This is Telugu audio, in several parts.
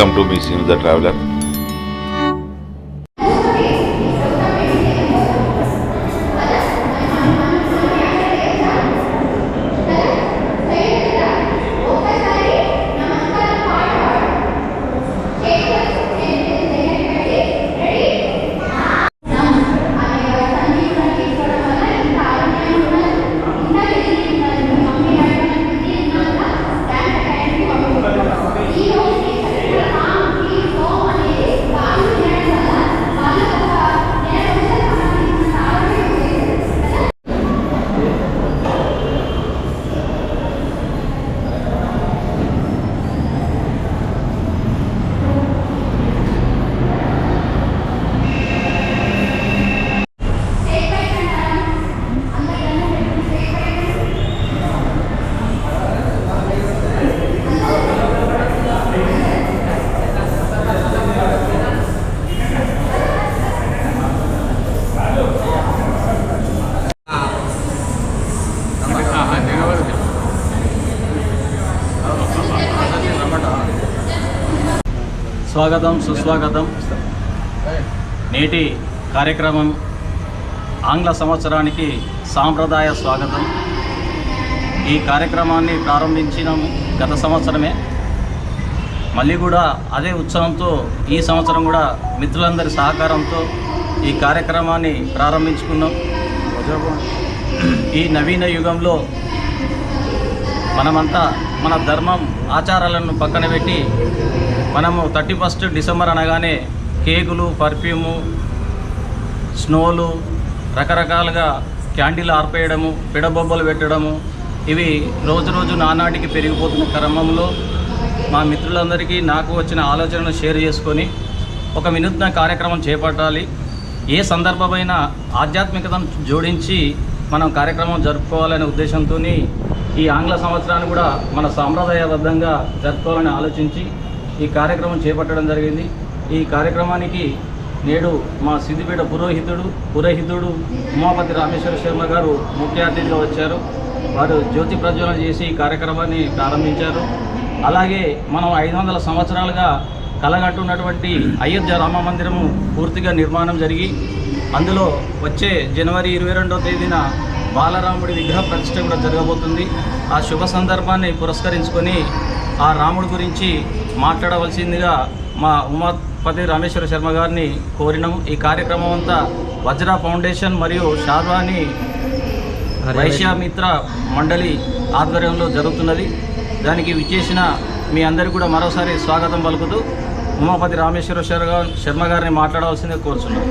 welcome to Miss Inu the Traveler. స్వాగతం సుస్వాగతం. నేటి కార్యక్రమం ఆంగ్ల సంవత్సరానికి సాంప్రదాయ స్వాగతం. ఈ కార్యక్రమాన్ని ప్రారంభించినాము గత సంవత్సరమే. మళ్ళీ కూడా అదే ఉత్సవంతో ఈ సంవత్సరం కూడా మిత్రులందరి సహకారంతో ఈ కార్యక్రమాన్ని ప్రారంభించుకున్నాం. ఈ నవీన యుగంలో మనమంతా మన ధర్మం ఆచారాలను పక్కన పెట్టి మనము థర్టీ ఫస్ట్ డిసెంబర్ అనగానే కేకులు పర్ఫ్యూము స్నోలు రకరకాలుగా క్యాండిల్ ఆర్పేయడము పిడబొబ్బలు పెట్టడము ఇవి రోజు రోజు నానాటికి పెరిగిపోతున్న క్రమంలో మా మిత్రులందరికీ నాకు వచ్చిన ఆలోచనను షేర్ చేసుకొని ఒక వినూత్న కార్యక్రమం చేపట్టాలి. ఏ సందర్భమైన ఆధ్యాత్మికతను జోడించి మనం కార్యక్రమం జరుపుకోవాలనే ఉద్దేశంతో ఈ ఆంగ్ల సంవత్సరాన్ని కూడా మన సాంప్రదాయబద్ధంగా జరుపుకోవాలని ఆలోచించి ఈ కార్యక్రమం చేపట్టడం జరిగింది. ఈ కార్యక్రమానికి నేడు మా సిద్దిపేట పురోహితుడు పురోహితుడు ఉమాపతి రామేశ్వర శర్మ గారు ముఖ్య అతిథిగా వచ్చారు. వారు జ్యోతి ప్రజ్వలన చేసి ఈ కార్యక్రమాన్ని ప్రారంభించారు. అలాగే మనం ఐదు వందల సంవత్సరాలుగా కలగట్టున్నటువంటి అయోధ్య రామ మందిరము పూర్తిగా నిర్మాణం జరిగి అందులో వచ్చే జనవరి ఇరవై రెండవ తేదీన బాలరాముడి విగ్రహ ప్రతిష్ట కూడా జరగబోతుంది. ఆ శుభ సందర్భాన్ని పురస్కరించుకొని ఆ రాముడి గురించి మాట్లాడవలసిందిగా మా ఉమాపతి రామేశ్వర శర్మ గారిని కోరినాము. ఈ కార్యక్రమం అంతా వజ్ర ఫౌండేషన్ మరియు షార్వాణి వైశ్యామిత్ర మండలి ఆధ్వర్యంలో జరుగుతున్నది. దానికి విచ్చేసిన మీ అందరికీ కూడా మరోసారి స్వాగతం పలుకుతూ ఉమాపతి రామేశ్వర శర్మ శర్మ గారిని మాట్లాడవలసిందిగా కోరుచున్నాం.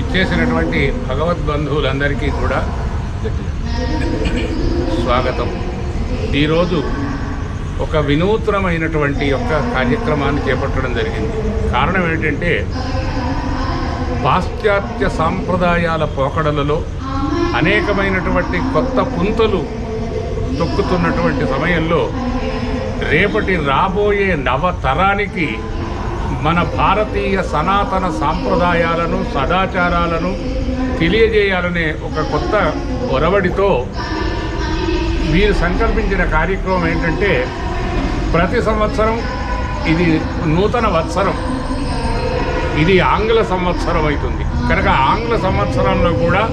ఇచ్చేసినటువంటి భగవద్బంధువులందరికీ కూడా స్వాగతం. ఈరోజు ఒక వినూత్నమైనటువంటి యొక్క కార్యక్రమాన్ని చేపట్టడం జరిగింది. కారణం ఏంటంటే పాశ్చాత్య సాంప్రదాయాల పోకడలలో అనేకమైనటువంటి కొత్త పుంతలు తొక్కుతున్నటువంటి సమయంలో రేపటి రాబోయే నవతరానికి మన భారతీయ సనాతన సాంప్రదాయాలను సదాచారాలను తెలియజేయాలనే ఒక కొత్త ఒరవడితో వీరు సంకల్పించిన కార్యక్రమం ఏంటంటే ప్రతి సంవత్సరం ఇది నూతన వత్సరం. ఇది ఆంగ్ల సంవత్సరం అవుతుంది. కనుక ఆంగ్ల సంవత్సరంలో కూడా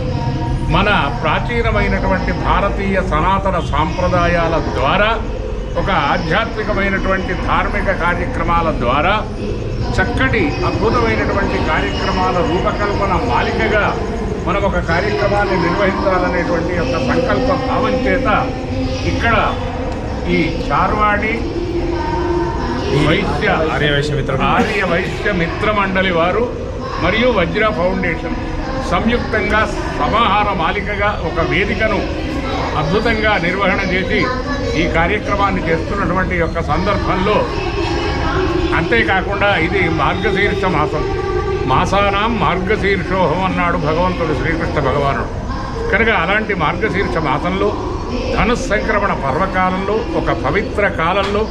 మన ప్రాచీనమైనటువంటి భారతీయ సనాతన సాంప్రదాయాల ద్వారా ఒక ఆధ్యాత్మికమైనటువంటి ధార్మిక కార్యక్రమాల ద్వారా చక్కటి అద్భుతమైనటువంటి కార్యక్రమాల రూపకల్పన మాలికగా మనం ఒక కార్యక్రమాన్ని నిర్వహించాలనేటువంటి ఒక సంకల్ప భావం చేత ఇక్కడ ఈ చార్వాడి వైశ్య ఆర్యవైశ్య మిత్ర ఆర్య వైశ్య మిత్ర మండలి వారు మరియు వజ్ర ఫౌండేషన్ సంయుక్తంగా సమాహార మాలికగా ఒక వేదికను అద్భుతంగా నిర్వహణ చేసి ఈ కార్యక్రమాన్ని చేస్తున్నటువంటి యొక్క సందర్భంలో అంతేకాకుండా ఇది మార్గశీర్ష మాసం. మాసానాం మార్గశీర్షోహం అన్నాడు భగవంతుడు శ్రీకృష్ణ భగవానుడు. కనుక అలాంటి మార్గశీర్ష మాసంలో ధనుస్సంక్రమణ పర్వకాలంలో ఒక పవిత్ర కాలంలో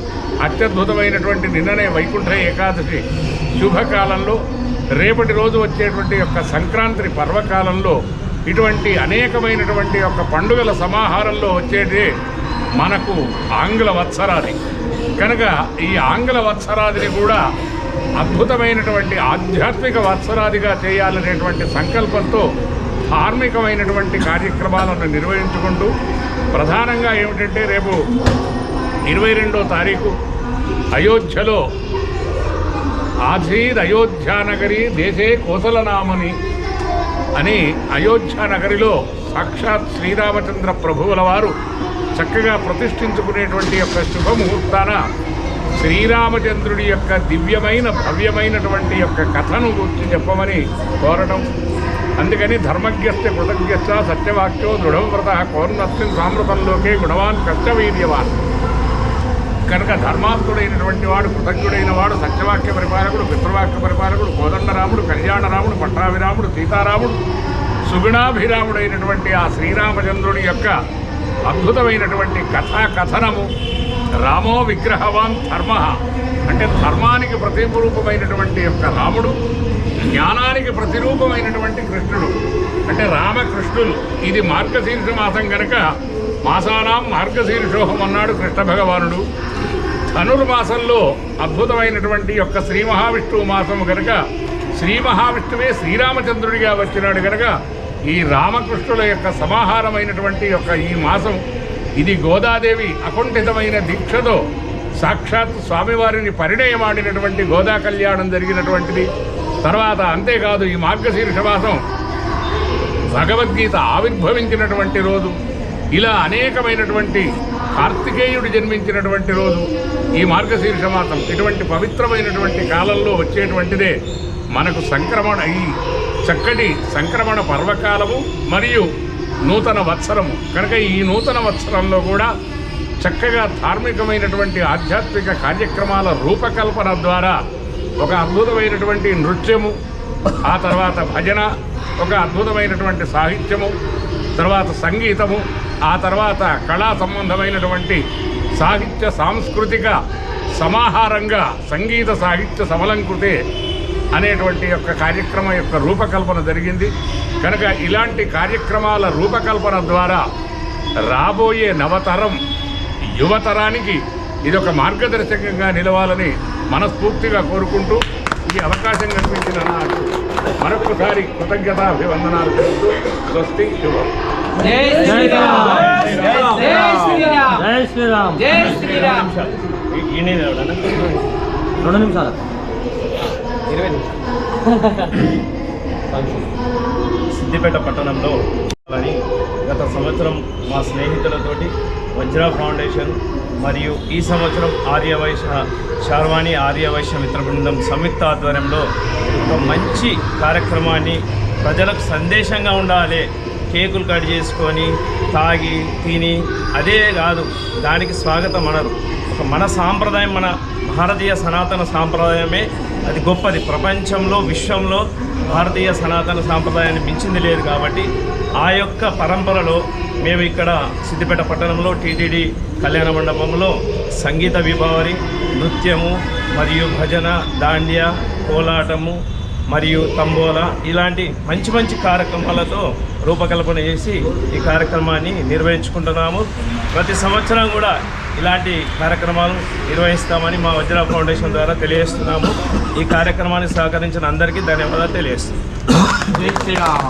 అత్యద్భుతమైనటువంటి నిన్ననే వైకుంఠ ఏకాదశి శుభకాలంలో రేపటి రోజు వచ్చేటువంటి యొక్క సంక్రాంతి పర్వకాలంలో ఇటువంటి అనేకమైనటువంటి యొక్క పండుగల సమాహారంలో వచ్చేటి మనకు ఆంగ్ల వత్సరాది కనుక ఈ ఆంగ్ల వత్సరాదిని కూడా అద్భుతమైనటువంటి ఆధ్యాత్మిక వత్సరాదిగా చేయాలనేటువంటి సంకల్పంతో ధార్మికమైనటువంటి కార్యక్రమాలను నిర్వహించుకుంటూ ప్రధానంగా ఏమిటంటే రేపు ఇరవై రెండో తారీఖు అయోధ్యలో ఆధీర్ అయోధ్యానగరి దేశే కోసలనామని అని అయోధ్యానగరిలో సాక్షాత్ శ్రీరామచంద్ర ప్రభువుల వారు చక్కగా ప్రతిష్ఠించుకునేటువంటి యొక్క శుభముహూర్తాన శ్రీరామచంద్రుడి యొక్క దివ్యమైన భవ్యమైనటువంటి యొక్క కథను గురించి చెప్పమని కోరడం. అందుకని ధర్మజ్ఞస్య కృతజ్ఞస్య సత్యవాక్యో దృఢవ్రత కోర్నస్మిన్ సామృతంలోకే గుణవాన్ కష్టవీర్యవాన్. కనుక ధర్మాత్ముడైనటువంటి వాడు కృతజ్ఞుడైన వాడు సత్యవాక్య పరిపాలకుడు పితృవాక్య పరిపాలకుడు కోదండరాముడు కళ్యాణరాముడు పట్టాభిరాముడు సీతారాముడు సుగుణాభిరాముడైనటువంటి ఆ శ్రీరామచంద్రుడి యొక్క అద్భుతమైనటువంటి కథా కథనము. రామో విగ్రహవాన్ ధర్మ. అంటే ధర్మానికి ప్రతిరూపమైనటువంటి యొక్క రాముడు జ్ఞానానికి ప్రతిరూపమైనటువంటి కృష్ణుడు. అంటే రామకృష్ణులు. ఇది మార్గశీర్ష మాసం కనుక మాసానాం మార్గశీర్షోహం అన్నాడు కృష్ణ భగవానుడు. ధనుర్మాసంలో అద్భుతమైనటువంటి యొక్క శ్రీ మహావిష్ణువు మాసము కనుక శ్రీ మహావిష్ణువే శ్రీరామచంద్రుడిగా వచ్చినాడు కనుక ఈ రామకృష్ణుల యొక్క సమాహారమైనటువంటి యొక్క ఈ మాసం ఇది గోదాదేవి అకుంఠితమైన దీక్షతో సాక్షాత్ స్వామివారిని పరిణయమాడినటువంటి గోదా కళ్యాణం జరిగినటువంటిది. తర్వాత అంతేకాదు ఈ మార్గశీర్ష మాసం భగవద్గీత ఆవిర్భవించినటువంటి రోజు. ఇలా అనేకమైనటువంటి కార్తికేయుడు జన్మించినటువంటి రోజు ఈ మార్గశీర్ష మాసం. ఇటువంటి పవిత్రమైనటువంటి కాలంలో వచ్చేటువంటిదే మనకు సంక్రమణ ఈ చక్కటి సంక్రమణ పర్వకాలము మరియు నూతన వత్సరము. కనుక ఈ నూతన వత్సరంలో కూడా చక్కగా ధార్మికమైనటువంటి ఆధ్యాత్మిక కార్యక్రమాల రూపకల్పన ద్వారా ఒక అద్భుతమైనటువంటి నృత్యము ఆ తర్వాత భజన ఒక అద్భుతమైనటువంటి సాహిత్యము తర్వాత సంగీతము ఆ తర్వాత కళా సంబంధమైనటువంటి సాహిత్య సాంస్కృతిక సమాహారంగా సంగీత సాహిత్య సమలంకృతే అనేటువంటి యొక్క కార్యక్రమం యొక్క రూపకల్పన జరిగింది. కనుక ఇలాంటి కార్యక్రమాల రూపకల్పన ద్వారా రాబోయే నవతరం యువతరానికి ఇది ఒక మార్గదర్శకంగా నిలవాలని మనస్ఫూర్తిగా కోరుకుంటూ ఈ అవకాశం కల్పించిన నాకు మరొకసారి కృతజ్ఞతాభివందనాలు తెలుపుతూ స్వస్తి శుభం. జై శ్రీరామ్. జై శ్రీరామ్. జై శ్రీరామ్. జై శ్రీరామ్. రెండు నిమిషాలు. సిద్దిపేట పట్టణంలో అని గత సంవత్సరం మా స్నేహితులతోటి వజ్ర ఫౌండేషన్ మరియు ఈ సంవత్సరం ఆర్యవైశ్య శార్వాణి ఆర్యవైశ్య మిత్ర బృందం సంయుక్త ఆధ్వర్యంలో ఒక మంచి కార్యక్రమాన్ని ప్రజలకు సందేశంగా ఉండాలి. కేకులు కట్ చేసుకొని తాగి తిని అదే కాదు దానికి స్వాగతం అనరు. ఒక మన సాంప్రదాయం మన భారతీయ సనాతన సాంప్రదాయమే అది గొప్పది. ప్రపంచంలో విశ్వంలో భారతీయ సనాతన సాంప్రదాయాన్ని మించింది లేదు కాబట్టి ఆ యొక్క పరంపరలో మేము ఇక్కడ సిద్దిపేట పట్టణంలో టీటీడీ కళ్యాణ మండపంలో సంగీత విభావరి నృత్యము మరియు భజన దాండ్య కోలాటము మరియు తంబోలా ఇలాంటి మంచి మంచి కార్యక్రమాలతో రూపకల్పన చేసి ఈ కార్యక్రమాన్ని నిర్వహించుకుంటున్నాము. ప్రతి సంవత్సరం కూడా ఇలాంటి కార్యక్రమాలు నిర్వహిస్తామని మా వజ్ర ఫౌండేషన్ ద్వారా తెలియజేస్తున్నాము. ఈ కార్యక్రమాన్ని సహకరించిన అందరికీ ధన్యవాదాలు శ్రీరామ్.